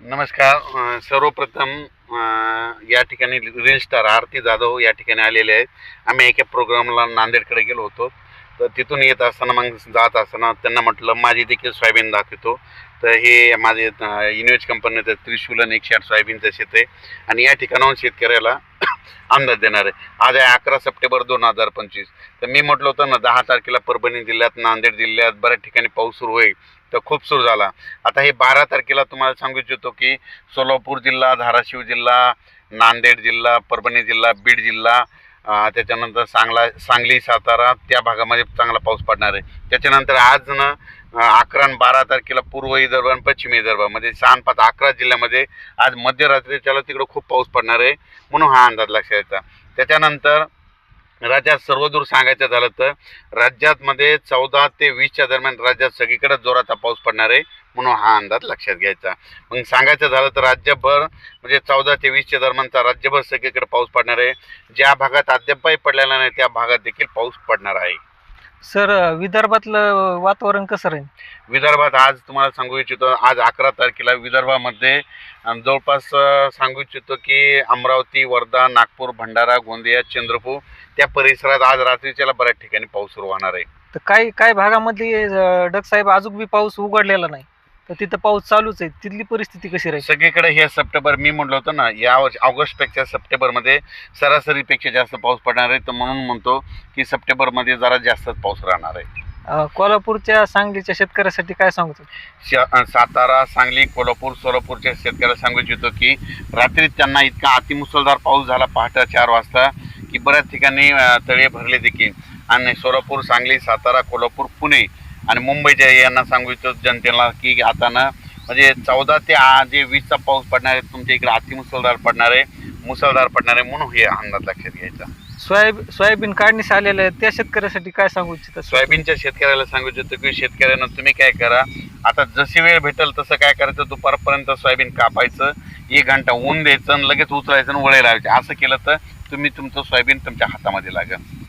नमस्कार सर्वप्रथम या ठिकाणी रील स्टार आरती जाधव या ठिकाणी आलेले आहेत. आम्ही एका प्रोग्रामला नांदेडकडे गेलो होतो. तर तिथून येत असताना मग जात असताना त्यांना म्हटलं माझी देखील सोयाबीन दाखवतो. तर हे माझे इन्वेज कंपनीचं त्रिशूल आणि एकशे आठ सोयाबीनचं शेत आहे. आणि या ठिकाणाहून शेतकऱ्याला अंदाज देणार आहे. आज आहे अकरा सप्टेंबर दोन हजार पंचवीस. तर मी म्हटलं होतं ना दहा तारखेला परभणी जिल्ह्यात नांदेड जिल्ह्यात बऱ्याच ठिकाणी पाऊस सुरू होईल तर खूप सुरू झाला. आता हे बारा तारखेला तुम्हाला सांगू इच्छितो की सोलापूर जिल्हा धाराशिव जिल्हा नांदेड जिल्हा परभणी जिल्हा बीड जिल्हा त्याच्यानंतर सांगला सांगली सातारा त्या भागामध्ये चांगला पाऊस पडणार आहे. त्याच्यानंतर आज ना अकरा आणि बारा तारखेला पूर्व विदर्भ आणि पश्चिम विदर्भामध्ये म्हणजे सहा पाच अकरा जिल्ह्यामध्ये आज मध्यरात्रीच्याला तिकडं खूप पाऊस पडणार आहे म्हणून हा अंदाज लक्षात येतात त्याच्यानंतर राज्यात सर्वदूर सांगायचं झालं तर राज्यातमध्ये चौदा ते वीसच्या दरम्यान राज्यात सगळीकडे जोराचा पाऊस पडणार आहे म्हणून हा अंदाज लक्षात घ्यायचा. मग सांगायचं झालं तर राज्यभर म्हणजे चौदा ते वीसच्या दरम्यानचा राज्यभर सगळीकडे पाऊस पडणार आहे. ज्या भागात अद्यापही पडलेला नाही त्या भागात देखील पाऊस पडणार आहे. सर विदर्भातलं वातावरण कसं राहील? विदर्भात आज तुम्हाला सांगू इच्छितो आज अकरा तारखेला विदर्भामध्ये अं, जवळपास अं, सांगू इच्छितो की अमरावती वर्धा नागपूर भंडारा गोंदिया चंद्रपूर त्या परिसरात आज रात्रीच्याला बऱ्याच ठिकाणी पाऊस सुरू होणार आहे. तर काही काही भागामध्ये डग साहेब अजून बी पाऊस उघडलेला नाही. तर तिथं पाऊस चालूच आहे. तिथली परिस्थिती कशी राहील? सगळीकडे हे सप्टेंबर मी म्हटलं होतं ना या वर्षी ऑगस्टपेक्षा सप्टेंबरमध्ये सरासरीपेक्षा जास्त पाऊस पडणार आहे. तर म्हणून म्हणतो की सप्टेंबरमध्ये जरा जास्तच पाऊस राहणार आहे. अं, कोल्हापूरच्या सांगलीच्या शेतकऱ्यासाठी काय सांगतो? श- सातारा सांगली कोल्हापूर सोलापूरच्या शेतकऱ्याला सांगू इच्छितो की रात्री त्यांना इतका अतिमुसळधार पाऊस झाला पहाटे चार वाजता की बऱ्याच ठिकाणी अं, तळे भरले देखील. आणि सोलापूर सांगली सातारा कोल्हापूर पुणे आणि मुंबईच्या यांना सांगू इच्छितो जनतेला की आता ना म्हणजे चौदा ते आ- जे वीसचा पाऊस पडणार आहे तुमच्या इकडे अतिमुसळधार पडणार आहे मुसळधार पडणार आहे म्हणून हे अंदाज लक्षात घ्यायचा. सोयाबीन सोयाबीन काढणीस आलेलं आहे त्या शेतकऱ्यासाठी काय सांगू इच्छिता? सोयाबीनच्या शेतकऱ्याला सांगू इच्छितो की शेतकऱ्यांना तुम्ही काय करा आता जशी वेळ भेटेल तसं काय करायचं? दुपारपर्यंत सोयाबीन कापायचं एक घंटा ऊन द्यायचं आणि लगेच उचलायचं आणि वळे लावायचे. असं केलं तर तुम्ही तुमचं सोयाबीन तुमच्या हातामध्ये लागेल.